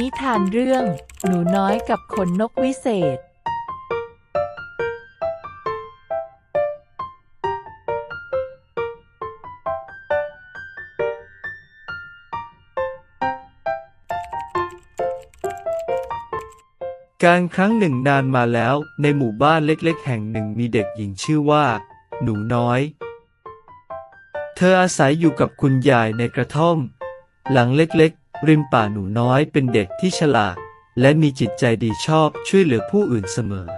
นิทานเรื่อง หนูน้อยกับขนนกวิเศษ การครั้งหนึ่งนานมาแล้ว ในหมู่บ้านเล็กๆ แห่งหนึ่งมีเด็กหญิงชื่อว่า หนูน้อย เธออาศัยอยู่กับคุณยายในกระท่อม หลังเล็กๆ ริมป่าหนูน้อยเป็นเด็กที่ฉลาด และมีจิตใจดีชอบช่วยเหลือผู้อื่นเสมอ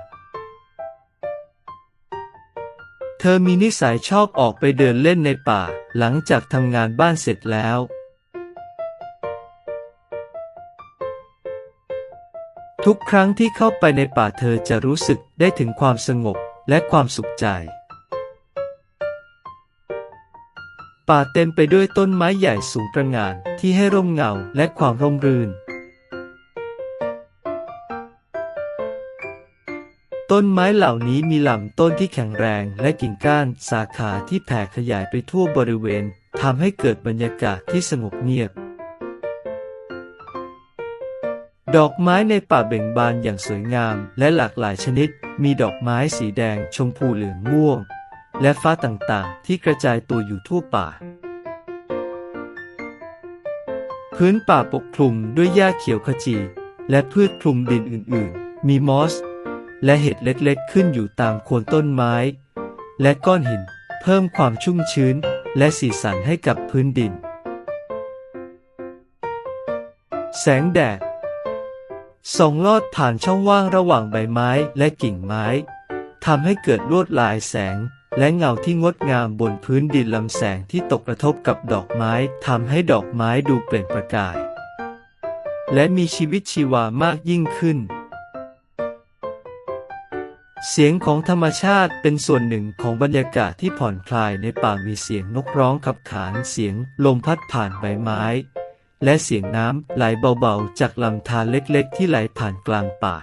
เธอมีนิสัยชอบออกไปเดินเล่นในป่าหลังจากทำงานบ้านเสร็จแล้ว ทุกครั้งที่เข้าไปในป่าเธอจะรู้สึกได้ถึงความสงบและความสุขใจ ป่าเต็มไปด้วยต้นไม้ใหญ่สูงประหง่านที่ให้ร่มเงาและความร่มรื่น ต้นไม้เหล่านี้มีลำต้นที่แข็งแรงและกิ่งก้านสาขาที่แผ่ขยายไปทั่วบริเวณทำให้เกิดบรรยากาศที่สงบเงียบ ดอกไม้ในป่าเบ่งบานอย่างสวยงามและหลากหลายชนิด มีดอกไม้สีแดง ชมพูเหลืองม่วง และฟ้าต่างๆ ที่กระจายตัวอยู่ทั่วป่า พื้นป่าปกคลุมด้วยหญ้าเขียวขจี และพืชคลุมดินอื่นๆ มีมอส และเห็ดเล็กๆ ขึ้นอยู่ตามโคนต้นไม้ และก้อนหิน เพิ่มความชุ่มชื้น และสีสันให้กับพื้นดิน แสงแดดส่องลอดผ่านช่องว่างระหว่างใบไม้และกิ่งไม้ทำให้เกิดลวดลายแสง และเงาที่งดงามบนพื้นดินลำแสงที่ตกกระทบกับดอกไม้ทำให้ดอกไม้ดูเปล่งประกาย และมีชีวิตชีวามากยิ่งขึ้น เสียงของธรรมชาติเป็นส่วนหนึ่งของบรรยากาศที่ผ่อนคลายในป่ามีเสียงนกร้องขับขานเสียงลมพัดผ่านใบไม้ และเสียงน้ำไหลเบาๆ จากลำธารเล็กๆ ที่ไหลผ่านกลางป่า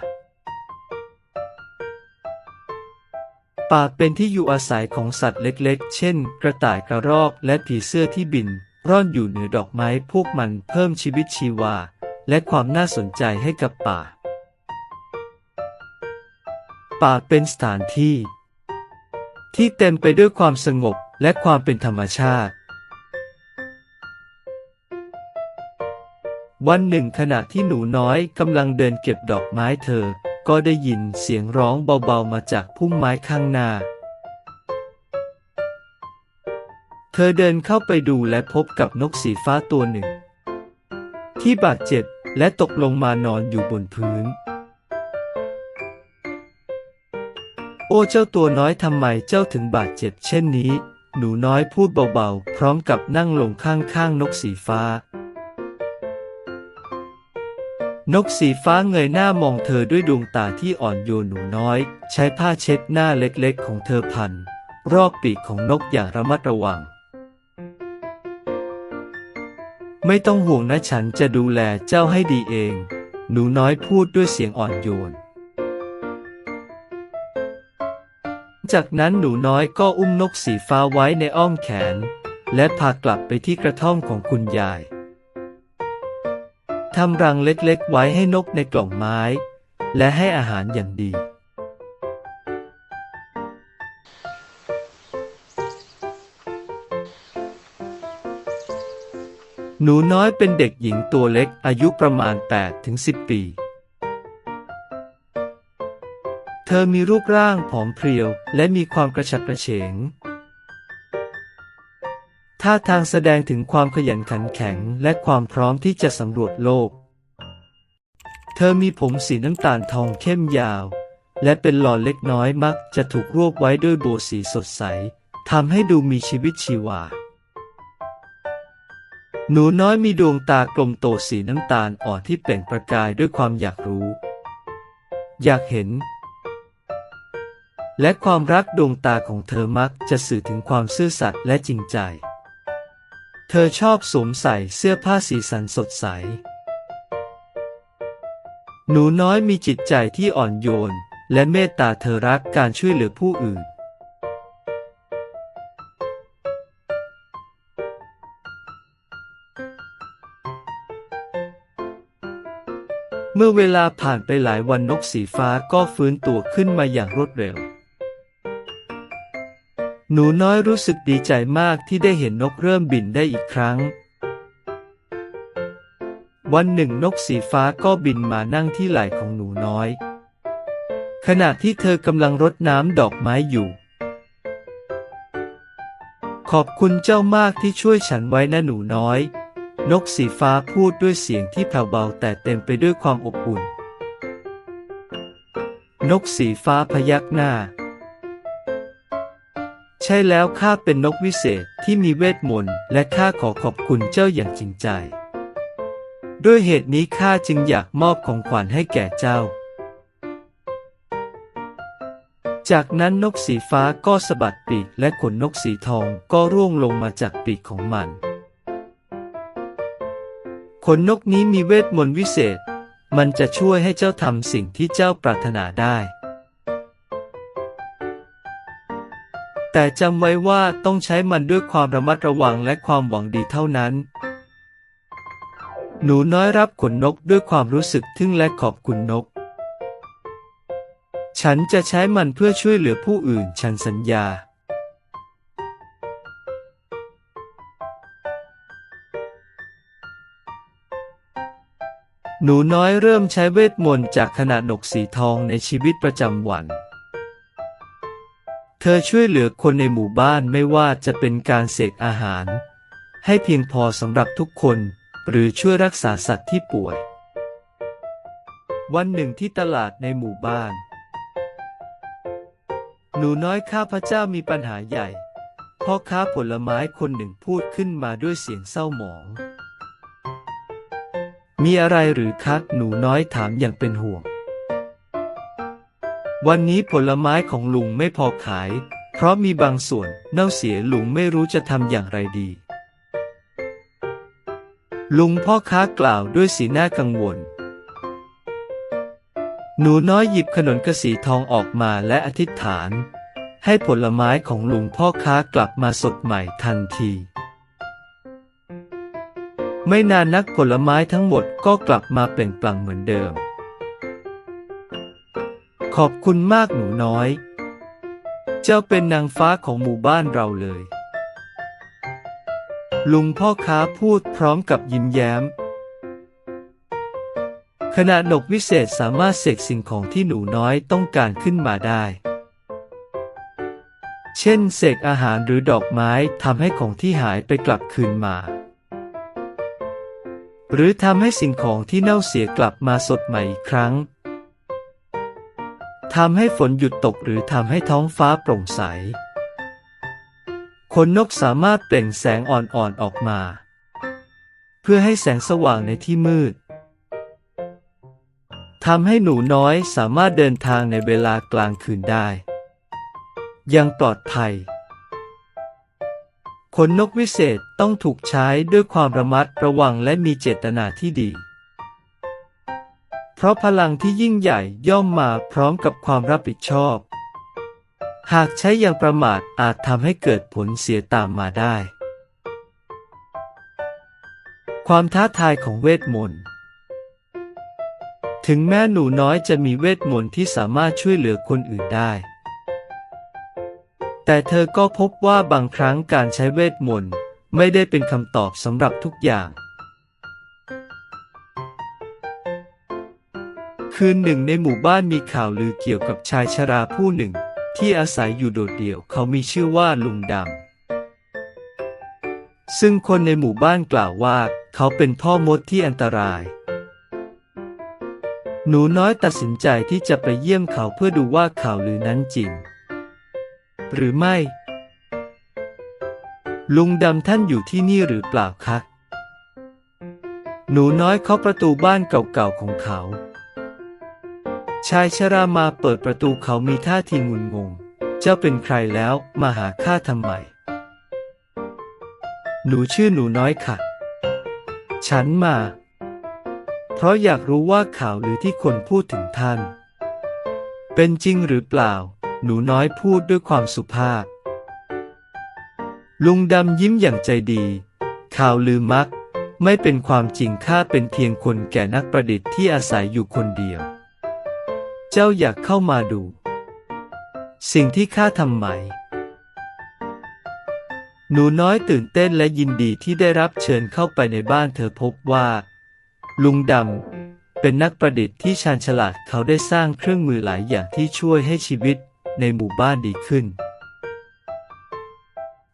ป่าเป็นที่อยู่อาศัยของสัตว์เล็กๆ เช่น กระต่ายกระรอกและผีเสื้อที่บิน ร่อนอยู่เหนือดอกไม้พวกมันเพิ่มชีวิตชีวา และความน่าสนใจให้กับป่า ป่าเป็นสถานที่ ที่เต็มไปด้วยความสงบและความเป็นธรรมชาติ วันหนึ่งขณะที่หนูน้อยกำลังเดินเก็บดอกไม้เธอ ก็ได้ยินเสียงร้องเบาๆมาจากพุ่มไม้ข้างหน้า เธอเดินเข้าไปดูและพบกับนกสีฟ้าตัวหนึ่ง ที่บาดเจ็บและตกลงมานอนอยู่บนพื้น โอ้เจ้าตัวน้อยทำไมเจ้าถึงบาดเจ็บเช่นนี้ หนูน้อยพูดเบาๆ พร้อมกับนั่งลงข้างๆนกสีฟ้า นกสีฟ้าเงยหน้ามองเธอด้วยดวงตาที่อ่อนโยนหนูน้อย ใช้ผ้าเช็ดหน้าเล็กๆของเธอพัน รอบปีกของนกอย่างระมัดระวัง ไม่ต้องห่วงนะฉันจะดูแลเจ้าให้ดีเอง หนูน้อยพูดด้วยเสียงอ่อนโยน จากนั้นหนูน้อยก็อุ้มนกสีฟ้าไว้ในอ้อมแขน และพากลับไปที่กระท่อมของคุณยาย ทำรังเล็กๆ ไว้ให้นกในกล่องไม้ และให้อาหารอย่างดี หนูน้อยเป็นเด็กหญิงตัวเล็กอายุประมาณ 8-10 ปี เธอมีรูปร่างผอมเพรียวและมีความกระฉับกระเฉง ท่าทางแสดงถึงความขยันขันแข็งและความพร้อมที่จะสำรวจโลก เธอมีผมสีน้ำตาลทองเข้มยาว และเป็นหลอนเล็กน้อยมักจะถูกรวบไว้ด้วยโบสีสดใสทำให้ดูมีชีวิตชีวา หนูน้อยมีดวงตากลมโตสีน้ำตาลอ่อนที่เปล่งประกายด้วยความอยากรู้ อยากเห็น และความรักดวงตาของเธอมักจะสื่อถึงความซื่อสัตย์และจริงใจ เธอชอบสวมใส่เสื้อผ้าสีสันสดใส หนูน้อยมีจิตใจที่อ่อนโยน และเมตตาเธอรักการช่วยเหลือผู้อื่น เมื่อเวลาผ่านไปหลายวันนกสีฟ้าก็ฟื้นตัวขึ้นมาอย่างรวดเร็ว หนูน้อยรู้สึกดีใจมากที่ได้เห็นนกเริ่มบินได้อีกครั้ง วันหนึ่งนกสีฟ้าก็บินมานั่งที่ไหล่ของหนูน้อย ขณะที่เธอกำลังรดน้ำดอกไม้อยู่ ขอบคุณเจ้ามากที่ช่วยฉันไว้นะหนูน้อย นกสีฟ้าพูดด้วยเสียงที่แผ่วเบาแต่เต็มไปด้วยความอบอุ่น นกสีฟ้าพยักหน้า ใช่แล้วข้าเป็นนกวิเศษที่มีเวทมนต์และข้าขอขอบคุณเจ้าอย่างจริงใจ ด้วยเหตุนี้ข้าจึงอยากมอบของขวัญให้แก่เจ้า จากนั้นนกสีฟ้าก็สะบัดปีกและขนนกสีทองก็ร่วงลงมาจากปีกของมัน ขนนกนี้มีเวทมนต์วิเศษ มันจะช่วยให้เจ้าทำสิ่งที่เจ้าปรารถนาได้ แต่จำไว้ว่าต้องใช้มันด้วยความระมัดระวังและความหวังดีเท่านั้น หนูน้อยรับขนนกด้วยความรู้สึกทึ่งและขอบคุณนก ฉันจะใช้มันเพื่อช่วยเหลือผู้อื่นฉันสัญญาหนูน้อยเริ่มใช้เวทมนต์จากขนาดนกสีทองในชีวิตประจำวัน เธอช่วยเหลือคนในหมู่บ้านไม่ว่าจะเป็นการเสกอาหาร ให้เพียงพอสำหรับทุกคน หรือช่วยรักษาสัตว์ที่ป่วย วันหนึ่งที่ตลาดในหมู่บ้าน หนูน้อยข้าพระเจ้ามีปัญหาใหญ่ พ่อค้าผลไม้คนหนึ่งพูดขึ้นมาด้วยเสียงเศร้าหมอง มีอะไรหรือคะหนูน้อยถามอย่างเป็นห่วง วันนี้ผลไม้ของลุงไม่พอขาย เพราะมีบางส่วนเน่าเสียลุงไม่รู้จะทำอย่างไรดี ลุงพ่อค้ากล่าวด้วยสีหน้ากังวล หนูน้อยหยิบขนนกระสีทองออกมาและอธิษฐาน ให้ผลไม้ของลุงพ่อค้ากลับมาสดใหม่ทันที ไม่นานนักผลไม้ทั้งหมดก็กลับมาเปล่งปลั่งเหมือนเดิม ขอบคุณมากหนูน้อย เจ้าเป็นนางฟ้าของหมู่บ้านเราเลย ลุงพ่อค้าพูดพร้อมกับยิ้มแย้ม ขณะนกวิเศษสามารถเสกสิ่งของที่หนูน้อยต้องการขึ้นมาได้ เช่นเสกอาหารหรือดอกไม้ทำให้ของที่หายไปกลับคืนมา หรือทำให้สิ่งของที่เน่าเสียกลับมาสดใหม่อีกครั้ง ทำให้ฝนหยุดตกหรือทำให้ท้องฟ้าโปร่งใส ขนนกสามารถเปล่งแสงอ่อนๆออกมา เพื่อให้แสงสว่างในที่มืดทำให้หนูน้อยสามารถเดินทางในเวลากลางคืนได้ ยังปลอดภัย ขนนกวิเศษต้องถูกใช้ด้วยความระมัดระวังและมีเจตนาที่ดี ราะพลังที่ยิ่งใหญ่ย่อมมาพร้อมกับความรับผิดชอบ หากใช้อย่างประมาทอาจทำให้เกิดผลเสียตามมาได้ ความท้าทายของเวทมนต์ ถึงแม้หนูน้อยจะมีเวทมนต์ที่สามารถช่วยเหลือคนอื่นได้ แต่เธอก็พบว่าบางครั้งการใช้เวทมนต์ไม่ได้เป็นคำตอบสำหรับทุกอย่าง คืนหนึ่งในหมู่บ้านมีข่าวลือเกี่ยวกับชายชราผู้หนึ่ง ที่อาศัยอยู่โดดเดี่ยวเขามีชื่อว่าลุงดำ ซึ่งคนในหมู่บ้านกล่าวว่า เขาเป็นพ่อมดที่อันตราย หนูน้อยตัดสินใจที่จะไปเยี่ยมเขาเพื่อดูว่าข่าวลือนั้นจริง หรือไม่ ลุงดำท่านอยู่ที่นี่หรือเปล่าคะ หนูน้อยเคาะประตูบ้านเก่าๆของเขา ชายชรามาเปิดประตูเขามีท่าทีงุนงง เจ้าเป็นใครแล้วมาหาข้าทำไม หนูชื่อหนูน้อยค่ะ ฉันมา เพราะอยากรู้ว่าข่าวหรือที่คนพูดถึงท่าน เป็นจริงหรือเปล่า หนูน้อยพูดด้วยความสุภาพ ลุงดำยิ้มอย่างใจดี ข่าวลือมัก ไม่เป็นความจริงข้าเป็นเพียงคนแก่นักประดิษฐ์ที่อาศัยอยู่คนเดียว เจ้าอยากเข้ามาดู สิ่งที่ข้าทำไหม หนูน้อยตื่นเต้นและยินดีที่ได้รับเชิญเข้าไปในบ้านเธอพบว่า ลุงดำเป็นนักประดิษฐ์ที่ชาญฉลาดเขาได้สร้างเครื่องมือหลายอย่างที่ช่วยให้ชีวิตในหมู่บ้านดีขึ้น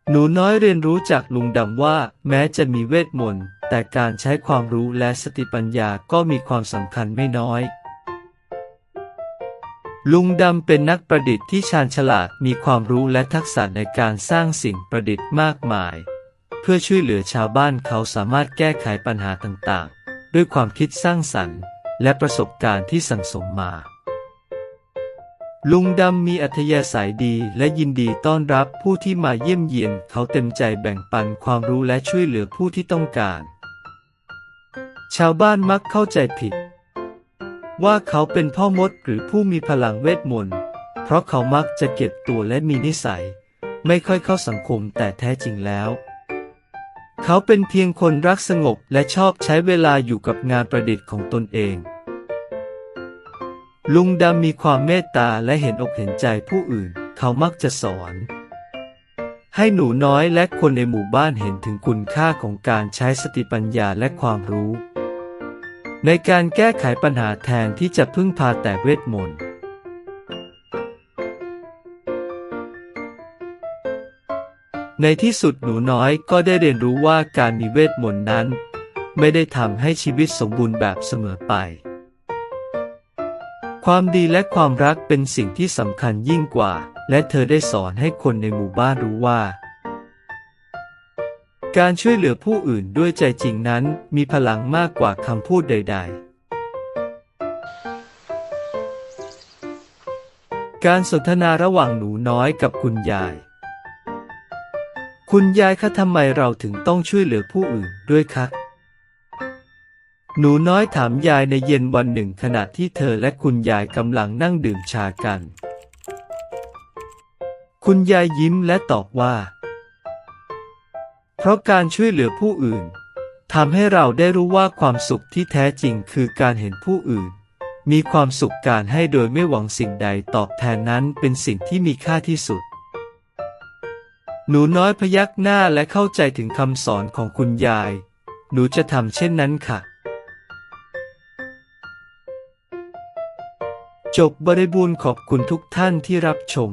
หนูน้อยเรียนรู้จากลุงดำว่า แม้จะมีเวทมนต์แต่การใช้ความรู้และสติปัญญาก็มีความสำคัญไม่น้อย ลุงดำเป็นนักประดิษฐ์ที่ชาญฉลาดมีความรู้และทักษะในการสร้างสิ่งประดิษฐ์มากมาย เพื่อช่วยเหลือชาวบ้านเขาสามารถแก้ไขปัญหาต่างๆ ด้วยความคิดสร้างสรรค์ และประสบการณ์ที่สั่งสมมา ลุงดำมีอัธยาศัยดีและยินดีต้อนรับผู้ที่มาเยี่ยมเยียนเขาเต็มใจแบ่งปันความรู้และช่วยเหลือผู้ที่ต้องการ ชาวบ้านมักเข้าใจผิด ว่าเขาเป็นพ่อมดหรือผู้มีพลังเวทมนต์ เพราะเขามักจะเก็บตัวและมีนิสัย ไม่ค่อยเข้าสังคมแต่แท้จริงแล้ว เขาเป็นเพียงคนรักสงบและชอบใช้เวลาอยู่กับงานประดิษฐ์ของตนเอง ลุงดำมีความเมตตาและเห็นอกเห็นใจผู้อื่น เขามักจะสอน ให้หนูน้อยและคนในหมู่บ้านเห็นถึงคุณค่าของการใช้สติปัญญาและความรู้ ในการแก้ไขปัญหาแทนที่จะพึ่งพาแต่เวทมนต์ในที่สุดหนูน้อยก็ได้เรียนรู้ว่าการมีเวทมนต์นั้น ไม่ได้ทำให้ชีวิตสมบูรณ์แบบเสมอไป ความดีและความรักเป็นสิ่งที่สำคัญยิ่งกว่า และเธอได้สอนให้คนในหมู่บ้านรู้ว่า การช่วยเหลือผู้อื่นด้วยใจจริงนั้นมีพลังมากกว่าคำพูดใด ๆ การสนทนาระหว่างหนูน้อยกับคุณยาย คุณยายคะทำไมเราถึงต้องช่วยเหลือผู้อื่นด้วยคะ หนูน้อยถามยายในเย็นวันหนึ่งขณะที่เธอและคุณยายกำลังนั่งดื่มชากัน คุณยายยิ้มและตอบว่า เพราะการช่วยเหลือผู้อื่นทำให้เราได้รู้ว่าความสุขที่แท้จริงคือการเห็นผู้อื่น มีความสุขการให้โดยไม่หวังสิ่งใดตอบแทนนั้นเป็นสิ่งที่มีค่าที่สุด หนูน้อยพยักหน้าและเข้าใจถึงคำสอนของคุณยาย หนูจะทำเช่นนั้นค่ะ จบบริบูรณ์ขอบคุณทุกท่านที่รับชม